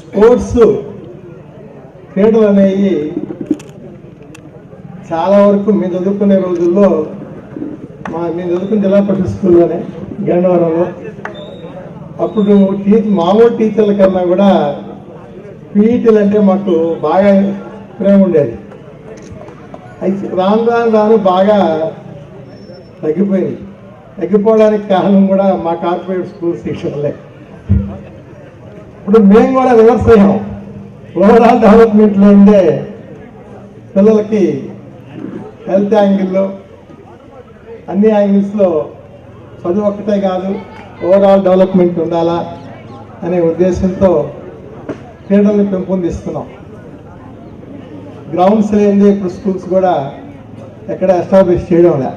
Sports క్రీడలు అనేవి చాలా వరకు మేము చదువుకునే రోజుల్లో మా మేము చదువుకున్న జిల్లా పరిషత్ స్కూల్లోనే గన్నవరంలో. అప్పుడు టీచర్ మామూలు టీచర్ల కన్నా కూడా పీఈటీలు అంటే మాకు బాగా ప్రేమ ఉండేది. అయితే రాను రాను రాను బాగా తగ్గిపోయింది. తగ్గిపోవడానికి కారణం కూడా మా కార్పొరేట్ స్కూల్ శిక్షణలే. ఇప్పుడు మేము కూడా రివర్స్ అయ్యాం ఓవరాల్ డెవలప్మెంట్లో ఉండే పిల్లలకి హెల్త్ యాంగిల్లో అన్ని యాంగిల్స్లో చదువు ఒక్కటే కాదు ఓవరాల్ డెవలప్మెంట్ ఉండాలా అనే ఉద్దేశంతో క్రీడల్ని పెంపొందిస్తున్నాం. గ్రౌండ్స్ లేనిదే ఇప్పుడు స్కూల్స్ కూడా ఎక్కడ ఎస్టాబ్లిష్ చేయడం లే.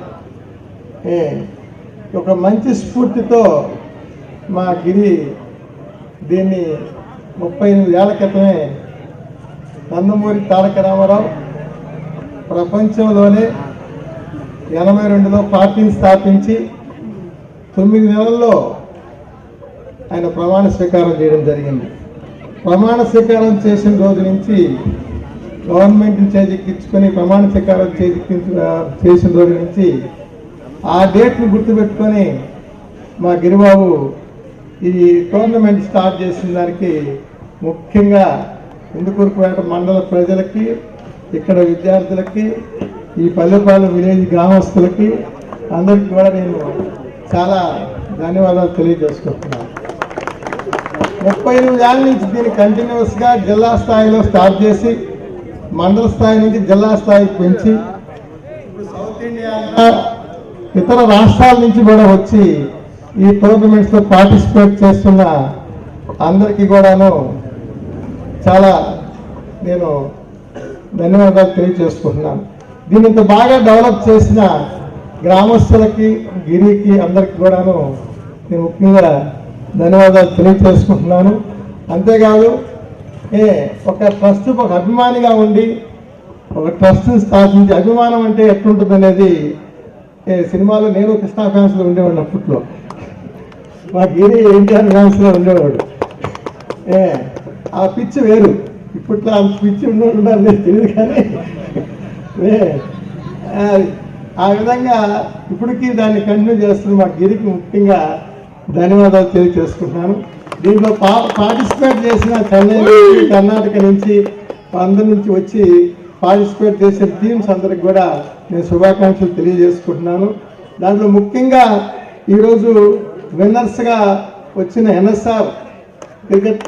ఒక మంచి స్ఫూర్తితో మా గిరి దీన్ని ముప్పై ఎనిమిది ఏళ్ళ క్రితమే నందమూరి తారక రామారావు ప్రపంచంలోనే ఎనభై రెండులో పార్టీని స్థాపించి తొమ్మిది నెలల్లో ఆయన ప్రమాణ స్వీకారం చేయడం జరిగింది. ప్రమాణ స్వీకారం చేసిన రోజు నుంచి గవర్నమెంట్ చేజిక్కించుకొని ప్రమాణ స్వీకారం చేజిక్కించు చేసిన రోజు నుంచి ఆ డేట్ని గుర్తుపెట్టుకొని మా గిరిబాబు ఈ టోర్నమెంట్ స్టార్ట్ చేసిన దానికి ముఖ్యంగా ఇందుకూరుపేట మండల ప్రజలకి ఇక్కడ విద్యార్థులకి ఈ పల్లెపాలెం విలేజ్ గ్రామస్తులకి అందరికీ కూడా నేను చాలా ధన్యవాదాలు తెలియజేసుకుంటున్నాను. ముప్పై ఎనిమిది ఏళ్ళ నుంచి దీన్ని కంటిన్యూస్గా జిల్లా స్థాయిలో స్టార్ట్ చేసి మండల స్థాయి నుంచి జిల్లా స్థాయికి పెంచి ఇప్పుడు సౌత్ ఇండియా ఇతర రాష్ట్రాల నుంచి కూడా వచ్చి ఈ టోర్నమెంట్స్లో పార్టిసిపేట్ చేస్తున్న అందరికీ కూడాను చాలా నేను ధన్యవాదాలు తెలియజేసుకుంటున్నాను. దీన్ని ఇంత బాగా డెవలప్ చేసిన గ్రామస్తులకి గిరికి అందరికి కూడాను నేను ముఖ్యంగా ధన్యవాదాలు తెలియజేసుకుంటున్నాను. అంతేకాదు ఏ ఒక ట్రస్ట్ ఒక అభిమానిగా ఉండి ఒక ట్రస్ట్ స్థాపించి అభిమానం అంటే ఎట్లుంటుంది అనేది ఏ సినిమాలో నేను కృష్ణా ఫ్యాన్స్లో ఉండేవాడిని అప్పట్లో. మా గిరి ఎన్టీఆర్ ఫ్యాన్స్లో ఉండేవాడు. ఏ ఆ పిచ్చి వేరు. ఇప్పట్లో ఆ పిచ్చి ఉండడం నేను తెలియదు కానీ ఏ ఆ, విధంగా ఇప్పటికీ దాన్ని కంటిన్యూ చేస్తున్న మా గిరికి ముఖ్యంగా ధన్యవాదాలు తెలియజేసుకుంటున్నాను. దీంట్లో పా పార్టిసిపేట్ చేసిన చెన్నై కర్ణాటక నుంచి అందరి నుంచి వచ్చి పార్టిసిపేట్ చేసే టీమ్స్ అందరికి కూడా నేను శుభాకాంక్షలు తెలియజేసుకుంటున్నాను. దాంట్లో ముఖ్యంగా ఈరోజు విన్నర్స్గా వచ్చిన ఎన్ఎస్ఆర్ క్రికెట్